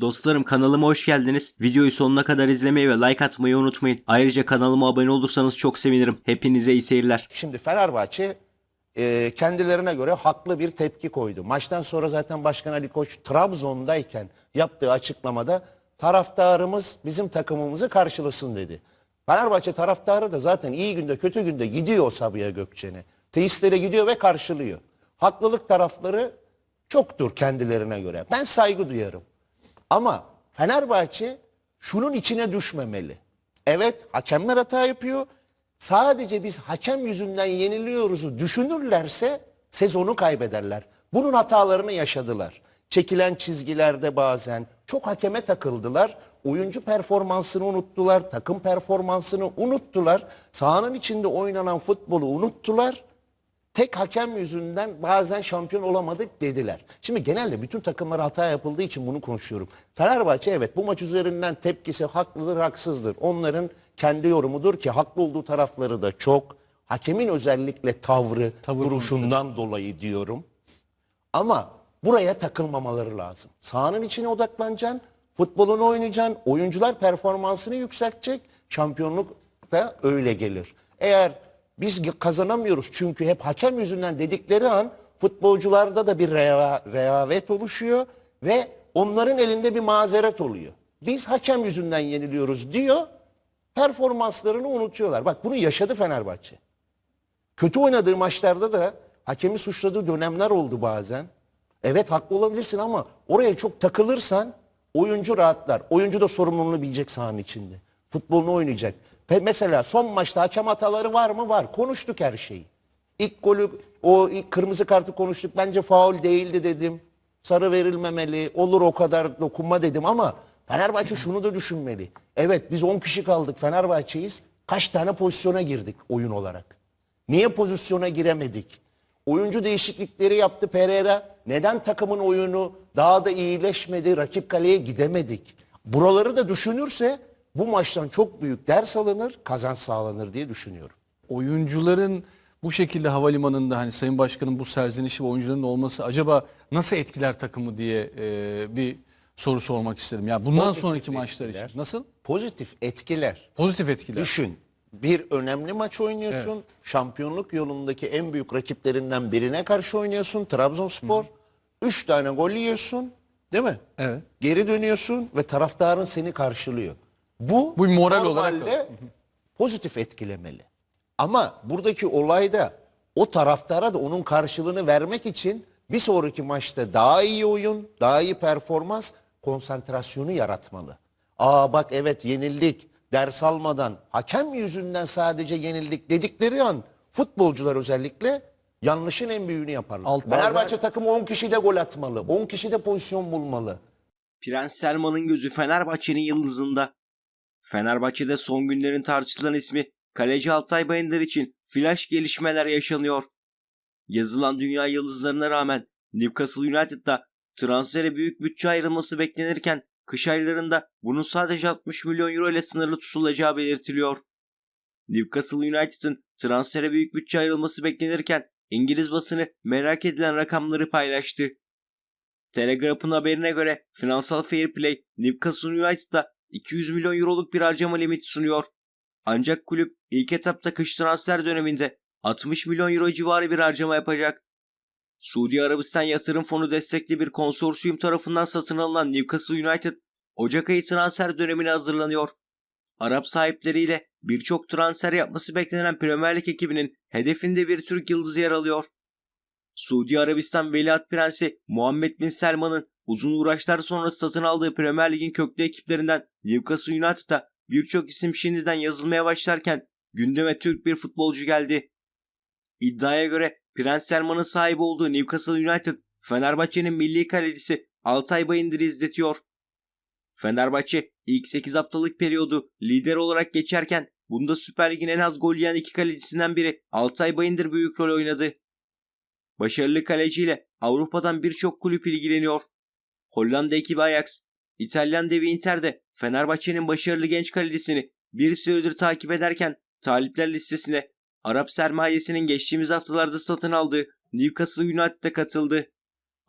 Dostlarım kanalıma hoş geldiniz. Videoyu sonuna kadar izlemeyi ve like atmayı unutmayın. Ayrıca kanalıma abone olursanız çok sevinirim. Hepinize iyi seyirler. Şimdi Fenerbahçe e, kendilerine göre haklı bir tepki koydu. Maçtan sonra zaten Başkan Ali Koç Trabzon'dayken yaptığı açıklamada taraftarımız bizim takımımızı karşılasın dedi. Fenerbahçe taraftarı da zaten iyi günde kötü günde gidiyor o Sabiha Gökçen'e. Teislere gidiyor ve karşılıyor. Haklılık tarafları çoktur kendilerine göre. Ben saygı duyarım. Ama Fenerbahçe şunun içine düşmemeli. Evet hakemler hata yapıyor. Sadece biz hakem yüzünden yeniliyoruzu düşünürlerse sezonu kaybederler. Bunun hatalarını yaşadılar. Çekilen çizgilerde bazen çok hakeme takıldılar. Oyuncu performansını unuttular, takım performansını unuttular. Sahanın içinde oynanan futbolu unuttular tek hakem yüzünden bazen şampiyon olamadık dediler. Şimdi genelde bütün takımlara hata yapıldığı için bunu konuşuyorum. Fenerbahçe evet bu maç üzerinden tepkisi haklıdır haksızdır. Onların kendi yorumudur ki haklı olduğu tarafları da çok. Hakemin özellikle tavrı, duruşundan dolayı diyorum. Ama buraya takılmamaları lazım. Sahanın içine odaklanacaksın, futbolunu oynayacaksın, oyuncular performansını yükseltecek, şampiyonluk da öyle gelir. Eğer biz kazanamıyoruz çünkü hep hakem yüzünden dedikleri an futbolcularda da bir rea, rehavet oluşuyor ve onların elinde bir mazeret oluyor. Biz hakem yüzünden yeniliyoruz diyor, performanslarını unutuyorlar. Bak bunu yaşadı Fenerbahçe. Kötü oynadığı maçlarda da hakemi suçladığı dönemler oldu bazen. Evet haklı olabilirsin ama oraya çok takılırsan oyuncu rahatlar. Oyuncu da sorumluluğunu bilecek sahanın içinde. Futbolunu oynayacak. Mesela son maçta hakem hataları var mı? Var. Konuştuk her şeyi. İlk golü, o ilk kırmızı kartı konuştuk. Bence faul değildi dedim. Sarı verilmemeli. Olur o kadar dokunma dedim ama Fenerbahçe şunu da düşünmeli. Evet biz 10 kişi kaldık Fenerbahçe'yiz. Kaç tane pozisyona girdik oyun olarak? Niye pozisyona giremedik? Oyuncu değişiklikleri yaptı Pereira. Neden takımın oyunu daha da iyileşmedi? Rakip kaleye gidemedik. Buraları da düşünürse bu maçtan çok büyük ders alınır, kazanç sağlanır diye düşünüyorum. oyuncuların bu şekilde havalimanında hani Sayın Başkan'ın bu serzenişi ve oyuncuların olması acaba nasıl etkiler takımı diye e, bir soru sormak istedim. Ya bundan Pozitif sonraki maçlar etkiler. için nasıl? Pozitif etkiler. Pozitif etkiler. Düşün. Bir önemli maç oynuyorsun. Şampiyonluk yolundaki en büyük rakiplerinden birine karşı oynuyorsun. Trabzonspor. Üç tane gol yiyorsun. Değil mi? Evet. Geri dönüyorsun ve taraftarın seni karşılıyor. Bu, Bu moral olarak normalde pozitif etkilemeli. Ama buradaki olayda o taraftara da onun karşılığını vermek için bir sonraki maçta daha iyi oyun, daha iyi performans, konsantrasyonu yaratmalı. Aa bak evet yenildik, ders almadan, hakem yüzünden sadece yenildik dedikleri an futbolcular özellikle yanlışın en büyüğünü yaparlar. Alt- Fenerbahçe takımı 10 kişi de gol atmalı, 10 kişi de pozisyon bulmalı. Prens Selman'ın gözü Fenerbahçe'nin yıldızında. Fenerbahçe'de son günlerin tartışılan ismi kaleci Altay Bayındır için flash gelişmeler yaşanıyor. Yazılan dünya yıldızlarına rağmen Newcastle United'da transfere büyük bütçe ayrılması beklenirken kış aylarında bunun sadece 60 milyon euro ile sınırlı tutulacağı belirtiliyor. Newcastle United'ın transfere büyük bütçe ayrılması beklenirken İngiliz basını merak edilen rakamları paylaştı. Telegraph'ın haberine göre finansal fair play Newcastle United'a 200 milyon euroluk bir harcama limiti sunuyor. Ancak kulüp ilk etapta kış transfer döneminde 60 milyon euro civarı bir harcama yapacak. Suudi Arabistan Yatırım Fonu destekli bir konsorsiyum tarafından satın alınan Newcastle United, Ocak ayı transfer dönemine hazırlanıyor. Arap sahipleriyle birçok transfer yapması beklenen Premier Lig ekibinin hedefinde bir Türk yıldızı yer alıyor. Suudi Arabistan Veliaht Prensi Muhammed Bin Selman'ın uzun uğraşlar sonrası satın aldığı Premier Lig'in köklü ekiplerinden Newcastle United'a birçok isim şimdiden yazılmaya başlarken gündeme Türk bir futbolcu geldi. İddiaya göre Prens Selman'ın sahibi olduğu Newcastle United, Fenerbahçe'nin milli kalecisi Altay Bayındır'ı izletiyor. Fenerbahçe ilk 8 haftalık periyodu lider olarak geçerken bunda Süper Lig'in en az gol yiyen iki kalecisinden biri Altay Bayındır büyük rol oynadı. Başarılı kaleciyle Avrupa'dan birçok kulüp ilgileniyor. Hollanda ekibi Ajax, İtalyan devi Inter de Fenerbahçe'nin başarılı genç kalecisini bir süredir takip ederken talipler listesine Arap sermayesinin geçtiğimiz haftalarda satın aldığı Newcastle United'a katıldı.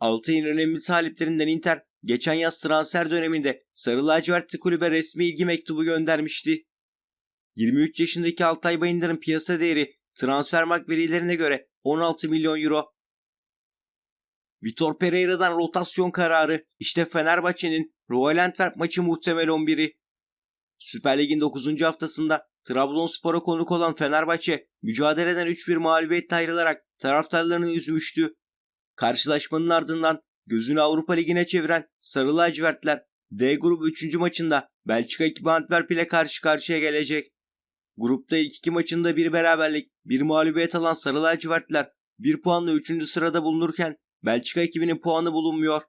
Altay'ın önemli taliplerinden Inter geçen yaz transfer döneminde Sarı Lacivertli kulübe resmi ilgi mektubu göndermişti. 23 yaşındaki Altay Bayındır'ın piyasa değeri Transfermarkt verilerine göre 16 milyon euro. Vitor Pereira'dan rotasyon kararı. İşte Fenerbahçe'nin Royal Antwerp maçı muhtemel 11'i. Süper Lig'in 9. haftasında Trabzonspor'a konuk olan Fenerbahçe mücadeleden 3-1 mağlubiyetle ayrılarak taraftarlarını üzmüştü. Karşılaşmanın ardından gözünü Avrupa Ligi'ne çeviren Sarı Lacivertler D grubu 3. maçında Belçika ekibi Antwerp ile karşı karşıya gelecek. Grupta ilk iki maçında bir beraberlik, bir mağlubiyet alan Sarı Lacivertler bir puanla 3. sırada bulunurken Belçika ekibinin puanı bulunmuyor.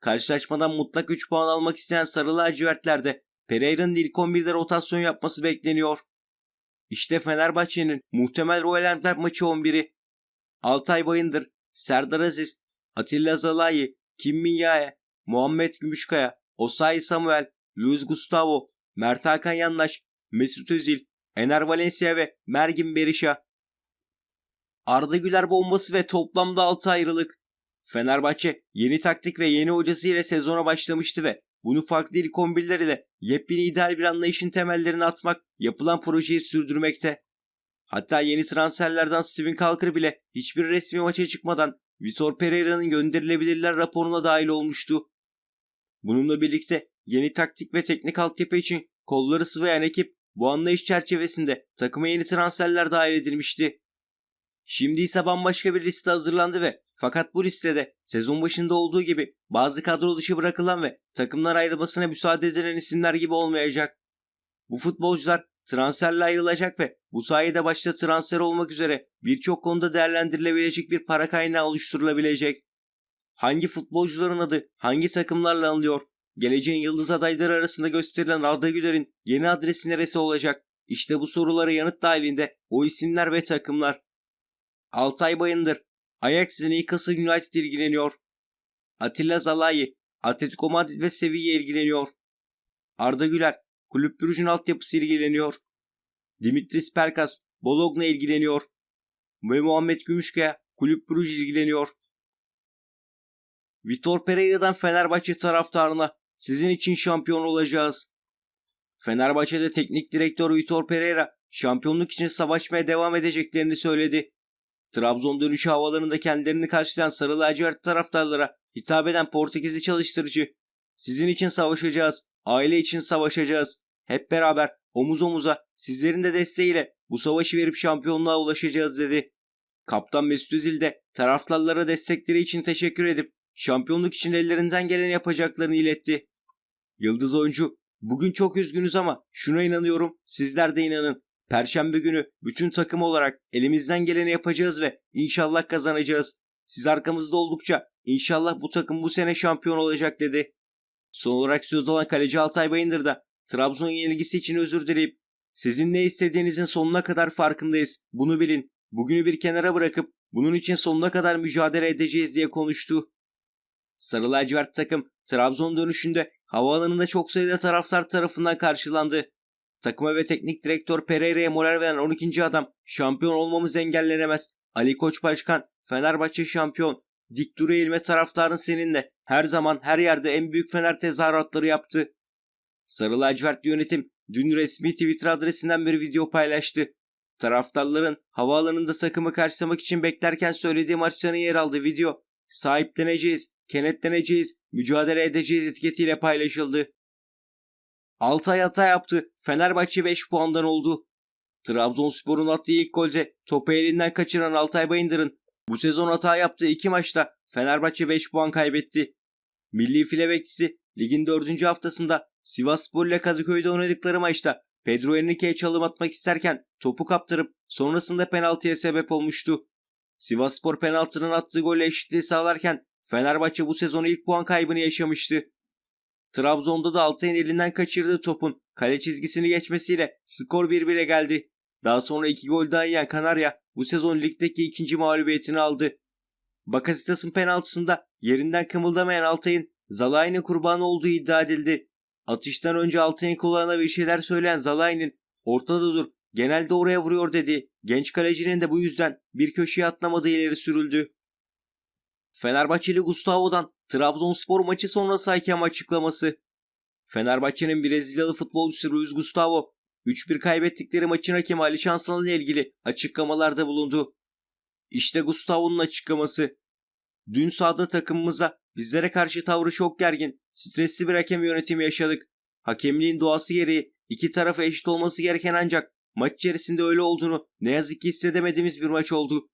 Karşılaşmadan mutlak 3 puan almak isteyen Sarı Lacivertler de Pereira'nın ilk 11'de rotasyon yapması bekleniyor. İşte Fenerbahçe'nin muhtemel Royal Antwerp maçı 11'i. Altay Bayındır, Serdar Aziz, Atilla Zalayi, Kim Minyae, Muhammed Gümüşkaya, Osayi Samuel, Luis Gustavo, Mert Hakan Yandaş, Mesut Özil, Ener Valencia ve Mergin Berisha. Arda Güler bombası ve toplamda 6 ayrılık. Fenerbahçe yeni taktik ve yeni hocası ile sezona başlamıştı ve bunu farklı ilk 11'ler ile yepyeni ideal bir anlayışın temellerini atmak yapılan projeyi sürdürmekte. Hatta yeni transferlerden Steven Kalkır bile hiçbir resmi maça çıkmadan Vitor Pereira'nın gönderilebilirler raporuna dahil olmuştu. Bununla birlikte yeni taktik ve teknik altyapı için kolları sıvayan ekip bu anlayış çerçevesinde takıma yeni transferler dahil edilmişti. Şimdi ise bambaşka bir liste hazırlandı ve fakat bu listede sezon başında olduğu gibi bazı kadro dışı bırakılan ve takımlar ayrılmasına müsaade edilen isimler gibi olmayacak. Bu futbolcular transferle ayrılacak ve bu sayede başta transfer olmak üzere birçok konuda değerlendirilebilecek bir para kaynağı oluşturulabilecek. Hangi futbolcuların adı hangi takımlarla anılıyor? Geleceğin yıldız adayları arasında gösterilen Arda Güler'in yeni adresi neresi olacak? İşte bu sorulara yanıt dahilinde o isimler ve takımlar. Altay Bayındır, Ajax ve Newcastle United ilgileniyor. Atilla Zalayi, Atletico Madrid ve Sevilla ilgileniyor. Arda Güler, Kulüp Brugge'un altyapısı ilgileniyor. Dimitris Pelkas, Bologna ilgileniyor. Ve Muhammed Gümüşkaya, Kulüp Brugge ilgileniyor. Vitor Pereira'dan Fenerbahçe taraftarına sizin için şampiyon olacağız. Fenerbahçe'de teknik direktör Vitor Pereira şampiyonluk için savaşmaya devam edeceklerini söyledi. Trabzon dönüşü havalarında kendilerini karşılayan Sarı Lacivert taraftarlara hitap eden Portekizli çalıştırıcı. Sizin için savaşacağız, aile için savaşacağız. Hep beraber omuz omuza sizlerin de desteğiyle bu savaşı verip şampiyonluğa ulaşacağız dedi. Kaptan Mesut Özil de taraftarlara destekleri için teşekkür edip şampiyonluk için ellerinden geleni yapacaklarını iletti. Yıldız oyuncu, bugün çok üzgünüz ama şuna inanıyorum, sizler de inanın. Perşembe günü bütün takım olarak elimizden geleni yapacağız ve inşallah kazanacağız. Siz arkamızda oldukça inşallah bu takım bu sene şampiyon olacak dedi. Son olarak söz olan kaleci Altay Bayındır da Trabzon yenilgisi için özür dileyip sizin ne istediğinizin sonuna kadar farkındayız. Bunu bilin. Bugünü bir kenara bırakıp bunun için sonuna kadar mücadele edeceğiz diye konuştu. Sarı lacivert takım Trabzon dönüşünde havaalanında çok sayıda taraftar tarafından karşılandı. Takıma ve teknik direktör Pereira'ya moral veren 12. adam şampiyon olmamız engellenemez. Ali Koç Başkan Fenerbahçe şampiyon. Dik duru eğilme taraftarın seninle. Her zaman her yerde en büyük Fener tezahüratları yaptı. Sarı lacivertli yönetim dün resmi Twitter adresinden bir video paylaştı. Taraftarların havaalanında takımı karşılamak için beklerken söylediği maçların yer aldığı video sahipleneceğiz, kenetleneceğiz, mücadele edeceğiz etiketiyle paylaşıldı. Altay hata yaptı. Fenerbahçe 5 puandan oldu. Trabzonspor'un attığı ilk golde topu elinden kaçıran Altay Bayındır'ın bu sezon hata yaptığı iki maçta Fenerbahçe 5 puan kaybetti. Milli file bekçisi ligin 4. haftasında Sivasspor ile Kadıköy'de oynadıkları maçta Pedro Henrique'ye çalım atmak isterken topu kaptırıp sonrasında penaltıya sebep olmuştu. Sivasspor penaltının attığı golle eşitliği sağlarken Fenerbahçe bu sezon ilk puan kaybını yaşamıştı. Trabzon'da da Altay'ın elinden kaçırdığı topun kale çizgisini geçmesiyle skor 1-1'e geldi. Daha sonra iki gol daha yiyen Kanarya bu sezon ligdeki ikinci mağlubiyetini aldı. Bakasitas'ın penaltısında yerinden kımıldamayan Altay'ın Zalai'nin kurbanı olduğu iddia edildi. Atıştan önce Altay'ın kulağına bir şeyler söyleyen Zalai'nin ortada dur genelde oraya vuruyor dedi. Genç kalecinin de bu yüzden bir köşeye atlamadığı ileri sürüldü. Fenerbahçeli Gustavo'dan Trabzonspor maçı sonrası hakem açıklaması. Fenerbahçe'nin Brezilyalı futbolcusu Ruiz Gustavo, 3-1 kaybettikleri maçın hakemi Ali Şansalı ile ilgili açıklamalarda bulundu. İşte Gustavo'nun açıklaması. Dün sahada takımımıza bizlere karşı tavrı çok gergin, stresli bir hakem yönetimi yaşadık. Hakemliğin doğası gereği iki tarafa eşit olması gereken ancak maç içerisinde öyle olduğunu ne yazık ki hissedemediğimiz bir maç oldu.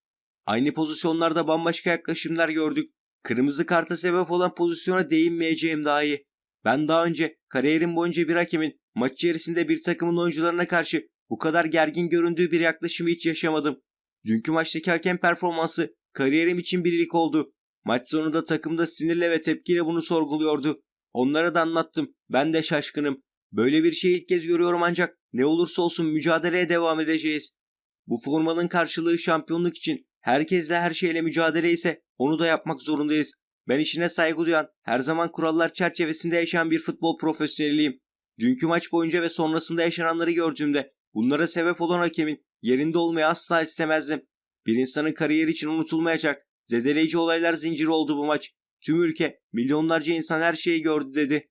Aynı pozisyonlarda bambaşka yaklaşımlar gördük. Kırmızı karta sebep olan pozisyona değinmeyeceğim daha iyi. Ben daha önce kariyerim boyunca bir hakemin maç içerisinde bir takımın oyuncularına karşı bu kadar gergin göründüğü bir yaklaşımı hiç yaşamadım. Dünkü maçtaki hakem performansı kariyerim için bir ilk oldu. Maç sonunda takımda sinirle ve tepkiyle bunu sorguluyordu. Onlara da anlattım. Ben de şaşkınım. Böyle bir şeyi ilk kez görüyorum ancak ne olursa olsun mücadeleye devam edeceğiz. Bu formanın karşılığı şampiyonluk için herkesle her şeyle mücadele ise onu da yapmak zorundayız. Ben işine saygı duyan, her zaman kurallar çerçevesinde yaşayan bir futbol profesyoneliyim. Dünkü maç boyunca ve sonrasında yaşananları gördüğümde bunlara sebep olan hakemin yerinde olmayı asla istemezdim. Bir insanın kariyeri için unutulmayacak, zedeleyici olaylar zinciri oldu bu maç. Tüm ülke, milyonlarca insan her şeyi gördü dedi.